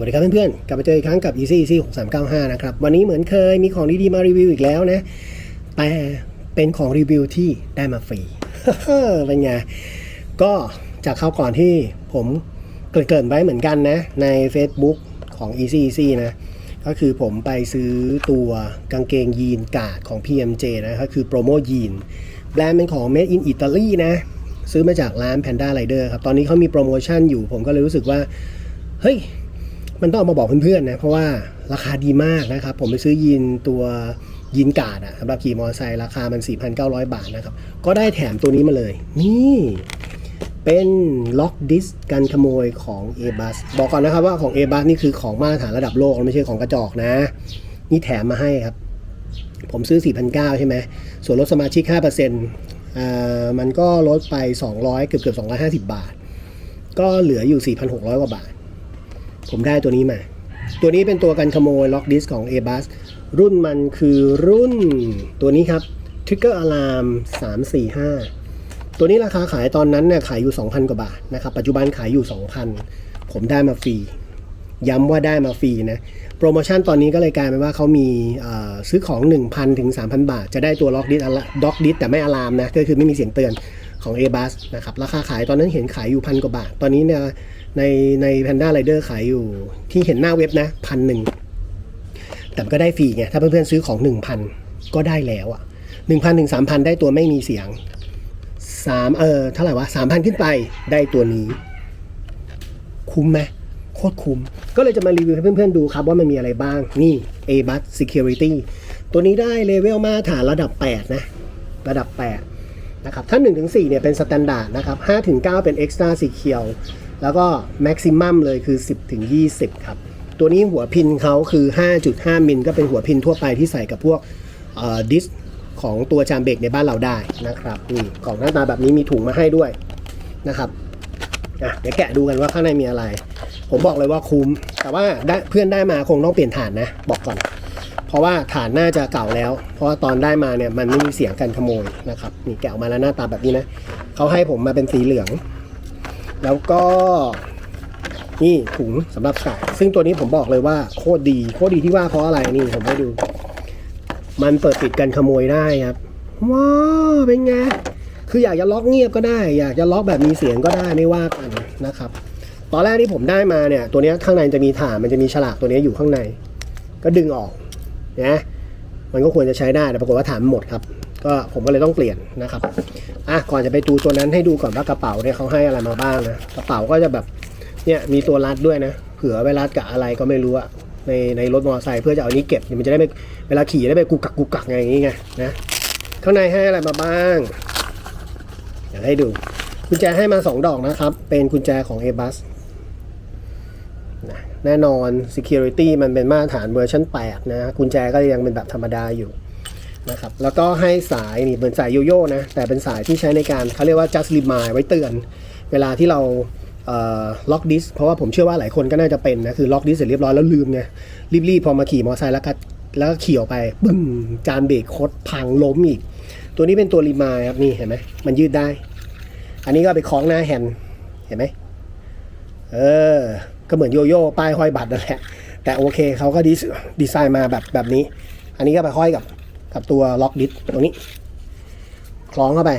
วัสดีครับเพื่อนๆ กลับมาเจออีกครั้งกับ Easy Easy 6395 นะครับ วันนี้เหมือนเคยมีของดีๆมารีวิวอีกแล้วนะ แต่เป็นของรีวิวที่ได้มาฟรี เป็นไง ก็จากคราวก่อนที่ผมเกิดๆไว้เหมือนกันนะ ใน Facebook ของ Easy Easy นะ ก็คือผมไปซื้อตัวกางเกงยีนกาดของ PMJ นะก็คือโปรโมยีนแบรนด์เป็นของ Made in Italy นะ ซื้อมาจากร้าน Panda Rider ครับ ตอนนี้เขามีโปรโมชั่นอยู่ ผมก็เลยรู้สึกว่า เฮ้ย มันต้องเอามาบอกเพื่อนๆนะเพราะว่าราคาดีมากนะครับ ผมไปซื้อยีนตัวยีนกาดอะสำหรับขี่มอเตอร์ไซค์ราคามัน 4,900 บาทนะครับ ก็ได้แถมตัวนี้มาเลย นี่เป็นล็อกดิสกันขโมยของ a b u s บอกก่อนนะครับว่าของ a b u s นี่คือของมาตรฐานระดับโลกไม่ใช่ของกระจอกนะ นี่แถมมาให้ครับ ผมซื้อ 4,900 ใช่ไหม ส่วนลดสมาชิก 5%อ่ามันก็ลดไป 200 เกือบเกือบ250 บาท ก็เหลืออยู่ 4,600 กว่าบาท ผมได้ตัวนี้มา ตัวนี้เป็นตัวกันขโมยล็อกดิสของ a b u s รุ่นมันคือรุ่นตัวนี้ครับ Trigger Alarm 345 ตัวนี้ราคาขายตอนนั้นเนี่ยขายอยู่ 2,000 กว่าบาทนะครับ ปัจจุบันขายอยู่ 2,000 ผมได้มาฟรี ย้ำว่าได้มาฟรีนะ โปรโมชั่นตอนนี้ก็เลยกลายเป็นว่าเขามีซื้อของ 1,000 ถึง 3,000 บาท จะได้ตัวล็อกดิสด็อกดิสแต่ไม่อะลามนะ ก็คือไม่มีเสียงเตือนของ a b u s นะครับ ราคาขายตอนนั้นเห็นขายอยู่พันกว่าบาท ตอนนี้เนี่ย ในใน Panda Rider ขายอยู่ ที่เห็นหน้าเว็บนะพันหนึ่งแต่ก็ได้ฟรีไง ถ้าเพื่อนๆซื้อของ 1,000 ก็ได้แล้วอะ1,000ถึง3,000 ได้ตัวไม่มีเสียง3เออเท่าไหร่วะ3,000 ขึ้นไปได้ตัวนี้ คุ้มไหมโคตรคุ้ม ก็เลยจะมารีวิวให้เพื่อนๆดูครับว่ามันมีอะไรบ้าง นี่ a b u s Security ตัวนี้ได้เลเวลมาตรฐานระดับ 8 นะ ระดับ 8 นะครับ ถ้า 1-4เนี่ยเป็นสแตนดาร์ดนะครับ5-9 เป็น Extra Secure แล้วก็ Maximum เลยคือ 10-20 ครับ ตัวนี้หัวพินเขาคือ 5.5 มิลก็เป็นหัวพินทั่วไปที่ใส่กับพวกดิสของตัวจามเบรกในบ้านเราได้นะครับนี่กล่องหน้าตาแบบนี้มีถุงมาให้ด้วยนะครับอะเดี๋ยวแกะดูกันว่าข้างในมีอะไร ผมบอกเลยว่าคุ้ม แต่ว่าได้เพื่อนได้มาคงต้องเปลี่ยนฐานนะ บอกก่อน เพราะว่าฐานน่าจะเก่าแล้ว เพราะว่าตอนได้มาเนี่ยมันไม่มีเสียงการขโมยนะครับนี่แกะออกมาแล้วหน้าตาแบบนี้นะเขาให้ผมมาเป็นสีเหลือง แล้วก็นี่ถุงสำหรับใส่ซึ่งตัวนี้ผมบอกเลยว่าโคตรดีโคตรดีที่ว่าเพราะอะไรนี่ผมให้ดู มันเปิดปิดกันขโมยได้ครับว้าวเป็นไงคืออยากจะล็อกเงียบก็ได้ อยากจะล็อกแบบมีเสียงก็ได้ไม่ว่ากันนะครับ ตอนแรกที่ผมได้มาเนี่ย ตัวนี้ข้างในจะมีฐานมันจะมีฉลากตัวนี้อยู่ข้างใน ก็ดึงออกนะมันก็ควรจะใช้ได้แต่ปรากฏว่าฐานมันหมดครับ ก็ผมก็เลยต้องเปลี่ยนนะครับอะก่อนจะไปดูตัวนั้นให้ดูก่อนว่ากระเป๋าเนี่ยเขาให้อะไรมาบ้างนะกระเป๋าก็จะแบบเนี่ยมีตัวรัดด้วยนะเผื่อไว้รัดกับอะไรก็ไม่รู้อะในในรถมอเตอร์ไซค์เพื่อจะเอานี้เก็บมันจะได้ไม่เวลาขี่ได้ไปกุกกักกุกกักไงอย่างงี้ไงนะข้างในให้อะไรมาบ้างเดี๋ยวให้ดูกุญแจให้มาสองดอกนะครับ เป็นกุญแจของ a b u s แน่นอน Security มันเป็นมาตรฐานเวอร์ชัน8นะกุญแจก็ยังเป็นแบบธรรมดาอยู่ นะครับแล้วก็ให้สายนี่เป็นสายโยโย่นะแต่เป็นสายที่ใช้ในการเขาเรียกว่า just remind ไว้เตือน เวลาที่เราล็อกดิสเพราะว่าผมเชื่อว่าหลายคนก็น่าจะเป็นนะคือล็อกดิสเสร็จเรียบร้อยแล้วลืมไงรีบๆพอมาขี่มอเตอร์ไซค์แล้วก็แล้วก็ขี่ออกไปปึ้มจานเบรกคดพังล้มอีก ตัวนี้เป็นตัวรีมายครับนี่เห็นไหมมันยืดได้ อันนี้ก็ไปคล้องหน้าแฮนด์เห็นไหมเออ ก็เหมือนโยโย่ป้ายห้อยบัตรนั่นแหละแต่โอเคเขาก็ดีดีไซน์มาแบบแบบนี้ อันนี้ก็ไปห้อยกับ กับตัวล็อกดิสตรงนี้ คล้องเข้าไป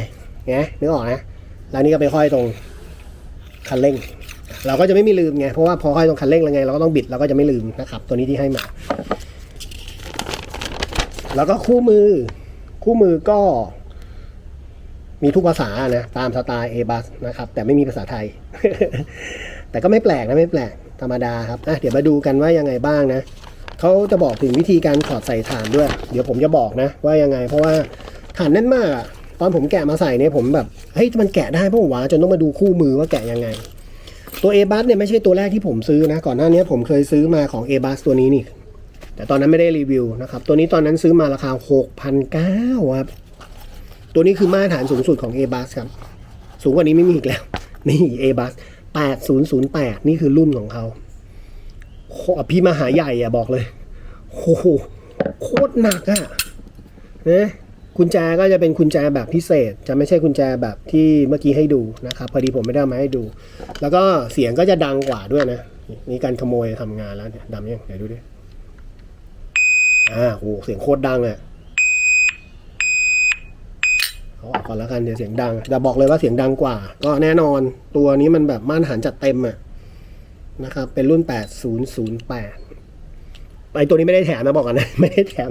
ไงนึกออกนะแล้วนี่ก็ไปห้อยตรงคันเร่ง เราก็จะไม่มีลืมไง เพราะว่าพอห้อยตรงคันเร่งแล้วไงเราก็ต้องบิดเราก็จะไม่ลืมนะครับ ตัวนี้ที่ให้มา แล้วก็คู่มือ คู่มือก็มีทุกภาษานะตามสไตล์ a b u s นะครับ แต่ไม่มีภาษาไทย แต่ก็ไม่แปลกนะไม่แปลกธรรมดาครับอะเดี๋ยวมาดูกันว่ายังไงบ้างนะ เขาจะบอกถึงวิธีการถอดใส่ฐานด้วย เดี๋ยวผมจะบอกนะ ว่ายังไง เพราะว่าฐานแน่นมากอะตอนผมแกะมาใส่เนี่ยผมแบบเฮ้ยมันแกะได้เพราะวะจนต้องมาดูคู่มือว่าแกะยังไง ตัว a b u s เนี่ยไม่ใช่ตัวแรกที่ผมซื้อนะ ก่อนหน้านี้ผมเคยซื้อมาของ a b u s ตัวนี้นี่ แต่ตอนนั้นไม่ได้รีวิวนะครับตัวนี้ตอนนั้นซื้อมาราคา6,900ครับตัวนี้คือมาตรฐานสูงสุดของ a b u s ครับ สูงกว่านี้ไม่มีอีกแล้ว นี่ a b u s 8008 นี่คือรุ่นของเขา พี่มหาใหญ่อะบอกเลยโอ้โหโคตรหนักอะนะกุญแจก็จะเป็นกุญแจแบบพิเศษ จะไม่ใช่กุญแจแบบที่เมื่อกี้ให้ดูนะครับพอดีผมไม่ได้มาให้ดู แล้วก็เสียงก็จะดังกว่าด้วยนะนี่การขโมยทำงานแล้วเนี่ยดำยังไหนดูดิอ่าโหเสียงโคตรดังอะเขาออกก่อนแล้วกันเดี๋ยวเสียงดังแต่บอกเลยว่าเสียงดังกว่า ก็แน่นอนตัวนี้มันแบบมาตรฐานจัดเต็มอะ นะครับ เป็นรุ่น 8008ไอตัวนี้ไม่ได้แถมนะบอกกันนะ ไม่ได้แถม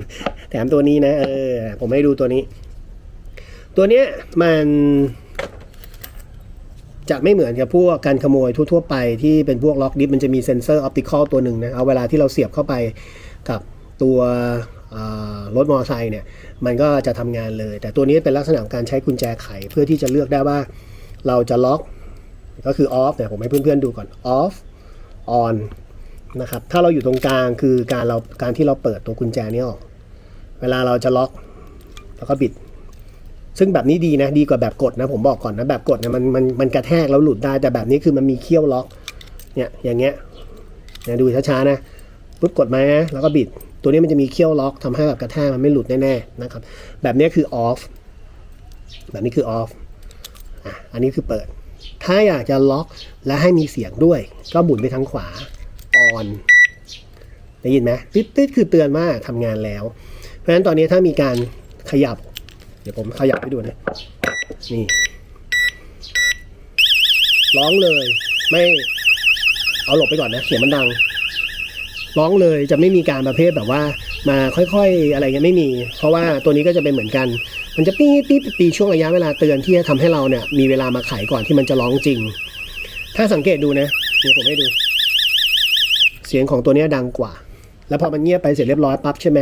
แถมตัวนี้นะ เออ ผมให้ดูตัวนี้ ตัวเนี้ยมันจะไม่เหมือนกับพวกการขโมยทั่วๆไปที่เป็นพวกล็อกดิฟมันจะมีเซ็นเซอร์ออปติคอลตัวหนึ่งนะเอาเวลาที่เราเสียบเข้าไปกับตัวรถมอเตอร์ไซค์เนี่ย มันก็จะทำงานเลย แต่ตัวนี้เป็นลักษณะของการใช้กุญแจไข เพื่อที่จะเลือกได้ว่าเราจะล็อก ก็คือออฟเนี่ยผมให้เพื่อนๆดูก่อนออฟ ออนนะครับถ้าเราอยู่ตรงกลางคือการเราการที่เราเปิดตัวกุญแจนี้ออก เวลาเราจะล็อกแล้วก็บิด ซึ่งแบบนี้ดีนะดีกว่าแบบกดนะผมบอกก่อนนะแบบกดเนี่ยมันมันมันกระแทกแล้วหลุดได้แต่แบบนี้คือมันมีเขี้ยวล็อกเนี่ยอย่างเงี้ยเนี่ยดูช้าๆนะปุ๊บกดมานะแล้วก็บิด ตัวนี้มันจะมีเขี้ยวล็อกทำให้แบบกระแทกมันไม่หลุดแน่ๆนะครับแบบนี้คือ off แบบนี้คือ off อะอันนี้คือเปิด ถ้าอยากจะล็อกและให้มีเสียงด้วย ก็หมุนไปทางขวา on ได้ยินไหมติ๊ดติ๊ดคือเตือนว่าทำงานแล้ว เพราะฉะนั้นตอนนี้ถ้ามีการขยับ เดี๋ยวผมขยับให้ดูนะ นี่ ร้องเลย ไม่ เอาหลบไปก่อนนะ เสียงมันดัง ร้องเลยจะไม่มีการประเภทแบบว่ามาค่อยๆอะไรเงี้ยไม่มี เพราะว่าตัวนี้ก็จะเป็นเหมือนกัน มันจะปี๊ดปี๊ดปี๊ดช่วงระยะเวลาเตือนที่จะทำให้เราเนี่ยมีเวลามาไขก่อนที่มันจะร้องจริง ถ้าสังเกตดูนะนี่ผมให้ดู เสียงของตัวนี้ดังกว่า แล้วพอมันเงียบไปเสร็จเรียบร้อยปั๊บใช่ไหม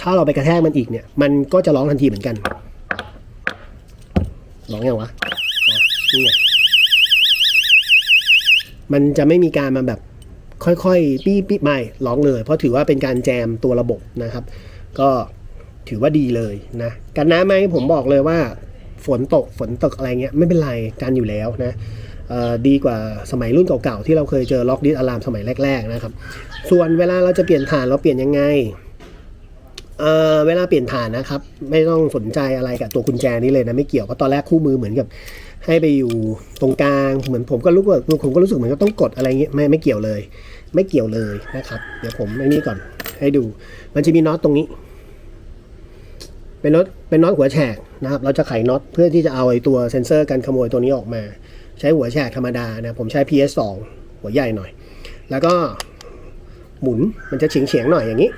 ถ้าเราไปกระแทกมันอีกเนี่ย มันก็จะร้องทันทีเหมือนกันร้องยังวะนี่ไงมันจะไม่มีการมาแบบ ค่อยๆ ปี้ปี้ไม่ร้องเลย เพราะถือว่าเป็นการแจมตัวระบบนะครับ ก็ถือว่าดีเลยนะกันน้ำไหมผมบอกเลยว่า ฝนตกฝนตกอะไรเงี้ยไม่เป็นไรกันอยู่แล้วนะดีกว่าสมัยรุ่นเก่าๆ ที่เราเคยเจอล็อกดิสอะลามสมัยแรก ๆนะครับ ส่วนเวลาเราจะเปลี่ยนฐานเราเปลี่ยนยังไงเเวลาเปลี่ยนฐานนะครับ ไม่ต้องสนใจอะไรกับตัวกุญแจนี้เลยนะไม่เกี่ยวเพราะตอนแรกคู่มือเหมือนกับ ให้ไปอยู่ตรงกลางเหมือนผมก็รู้ว่าผมก็รู้สึกเหมือนก็ต้องกดอะไรเงี้ยไม่ไม่เกี่ยวเลย ไม่เกี่ยวเลยนะครับ เดี๋ยวผมไอ้นี่ก่อนให้ดู มันจะมีน็อตตรงนี้ เป็นน็อตเป็นน็อตหัวแฉกนะครับ เราจะไขน็อตเพื่อที่จะเอาไอ้ตัวเซ็นเซอร์การขโมยตัวนี้ออกมา ใช้หัวแฉกธรรมดานะผมใช้ PS2 หัวใหญ่หน่อย แล้วก็หมุนมันจะเฉียงเฉียงๆหน่อยอย่างนี้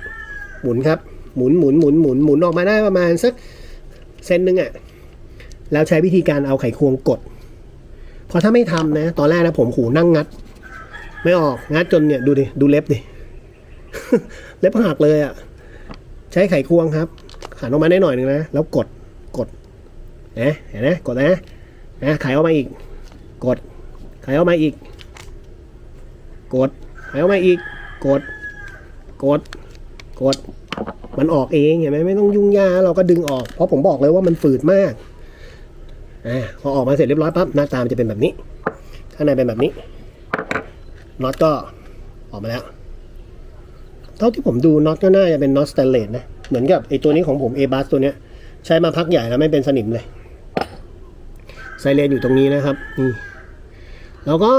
หมุนครับหมุนหมุนหมุนหมุนหมุนออกมาได้ประมาณสักเซนหนึงอะ่ะ แล้วใช้วิธีการเอาไขควงกด เพราะถ้าไม่ทำนะ ตอนแรกนะผมหูนั่งงัด ไม่ออกงัดจนเนี่ยดูดิดูเล็บดิเล็บหักเลยอะ่ะ ใช้ไขควงครับหันออกมาได้หน่อยหนึ่งนะแล้วกดกดนะเห็นไหมกดนะนะไขออกมาอีก กดไขออกมาอีก กดไขออกมาอีก กด กด กด มันออกเองเห็นไหมไม่ต้องยุ่งยากเราก็ดึงออก เพราะผมบอกเลยว่ามันฝืดมาก อ่าพอออกมาเสร็จเรียบร้อยปั๊บหน้าตามันจะเป็นแบบนี้ ข้างในเป็นแบบนี้น็อตก็ออกมาแล้ว เท่าที่ผมดูน็อตก็น่าจะเป็นน็อตสแตนเลสนะ เหมือนกับไอตัวนี้ของผม a b u s ตัวเนี้ย ใช้มาพักใหญ่แล้วไม่เป็นสนิมเลย ไซเรนอยู่ตรงนี้นะครับนี่แล้วก็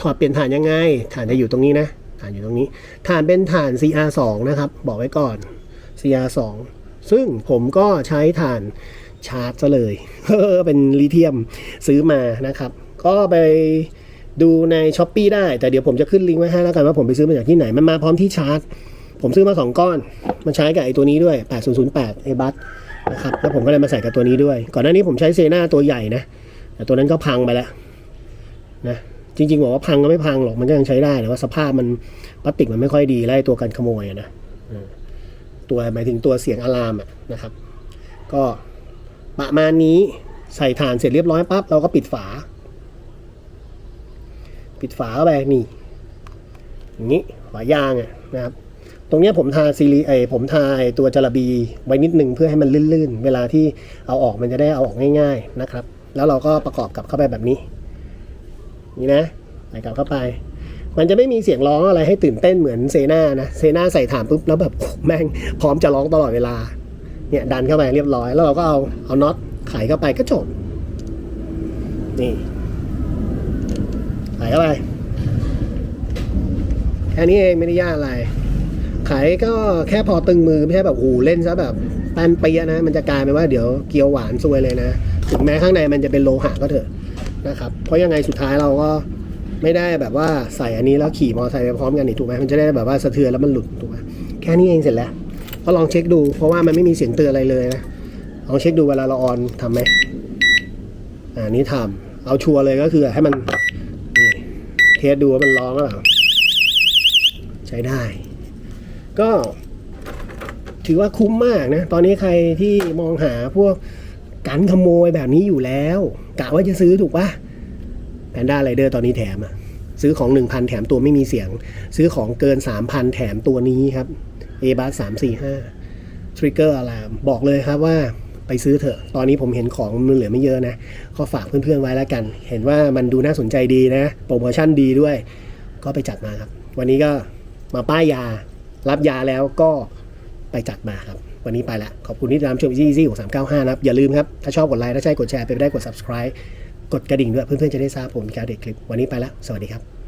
ถอดเปลี่ยนฐานยังไง ฐานจะอยู่ตรงนี้นะ ฐานอยู่ตรงนี้ ฐานเป็นฐาน CR2 นะครับ บอกไว้ก่อน CR2 ซึ่งผมก็ใช้ฐาน ชาร์จซะเลยเป็นลิเธียมซื้อมานะครับ ก็ไปดูในช้อปปีได้ แต่เดี๋ยวผมจะขึ้นลิงก์ไว้ให้แล้วกันว่าผมไปซื้อมาจากที่ไหน มันมาพร้อมที่ชาร์จ ผมซื้อมาสองก้อน มันใช้กับไอ้ตัวนี้ด้วย 8008 a b u s นะครับแล้วผมก็เลยมาใส่กับตัวนี้ด้วย ก่อนหน้านี้ผมใช้เซน่าตัวใหญ่นะ แต่ตัวนั้นก็พังไปแล้วนะจริงๆบอกว่าพังก็ไม่พังหรอกมันก็ยังใช้ได้แต่ว่าสภาพมันพลาสติกมันไม่ค่อยดีไล่ตัวกันขโมยนะตัวหมายถึงตัวเสียงอะลามะนะครับ ก็ ประมาณนี้ใส่ถ่านเสร็จเรียบร้อยปั๊บเราก็ปิดฝา ปิดฝาเข้าไปนี่อย่างนี้ฝายางอะนะครับตรงนี้ผมทาซีรีไอผมทาตัวจาระบีไว้นิดนึงเพื่อให้มันลื่นๆ เวลาที่เอาออกมันจะได้เอาออกง่าย ๆนะครับ แล้วเราก็ประกอบกลับเข้าไปแบบนี้ นี่นะใส่กลับเข้าไป มันจะไม่มีเสียงร้องอะไรให้ตื่นเต้นเหมือนเซนานะเซนาใส่ฐานปุ๊บแล้วแบบแม่งพร้อมจะร้องตลอดเวลา เนี่ยดันเข้าไปเรียบร้อย แล้วเราก็เอาเอาน็อตไขเข้าไปก็จบ นี่ไขเข้าไป แค่นี้เองไม่ได้ยากอะไร ไขก็แค่พอตึงมือไม่ใช่แบบโอ้เล่นซะแบบแป้นเปียนะ มันจะกลายเป็นว่าเดี๋ยวเกี๊ยวหวานซวยเลยนะ ถึงแม้ข้างในมันจะเป็นโลหะก็เถอะนะครับ เพราะยังไงสุดท้ายเราก็ไม่ได้แบบว่าใส่อันนี้แล้วขี่มอเตอร์ไซค์ไปพร้อมกันนี่ถูกไหมมันจะได้แบบว่าสะเทือนแล้วมันหลุดถูกไหมแค่นี้เองเสร็จแล้ว ก็ลองเช็คดู เพราะว่ามันไม่มีเสียงเตือนอะไรเลยนะลองเช็คดูเวลาเราออนทำไหมอ่านี่ทำเอาชัวร์เลยก็คือให้มันนี่เทสดูว่ามันร้องหรือเปล่าใช้ได้ ก็ถือว่าคุ้มมากนะ ตอนนี้ใครที่มองหาพวกการขโมยแบบนี้อยู่แล้วกะว่าจะซื้อถูกปะแพนด้าไรเดอร์ตอนนี้แถมอะซื้อของ 1,000 แถมตัวไม่มีเสียง ซื้อของเกิน 3,000 แถมตัวนี้ครับ a b u s 345 Trigger Alarm บอกเลยครับว่าไปซื้อเถอะ ตอนนี้ผมเห็นของมันเหลือไม่เยอะนะ ก็ฝากเพื่อนๆไว้แล้วกัน เห็นว่ามันดูน่าสนใจดีนะ โปรโมชั่นดีด้วย ก็ไปจัดมาครับ วันนี้ก็มาป้ายยา รับยาแล้วก็ไปจัดมาครับ วันนี้ไปละ ขอบคุณที่ตามชม Easy Easy 6 395นะครับ อย่าลืมครับ ถ้าชอบกดไลค์ ถ้าใช่กดแชร์ ไปไม่ได้กด subscribe กดกระดิ่งด้วย เพื่อนๆจะได้ทราบผมมีการเด็กคลิป วันนี้ไปละ สวัสดีครับ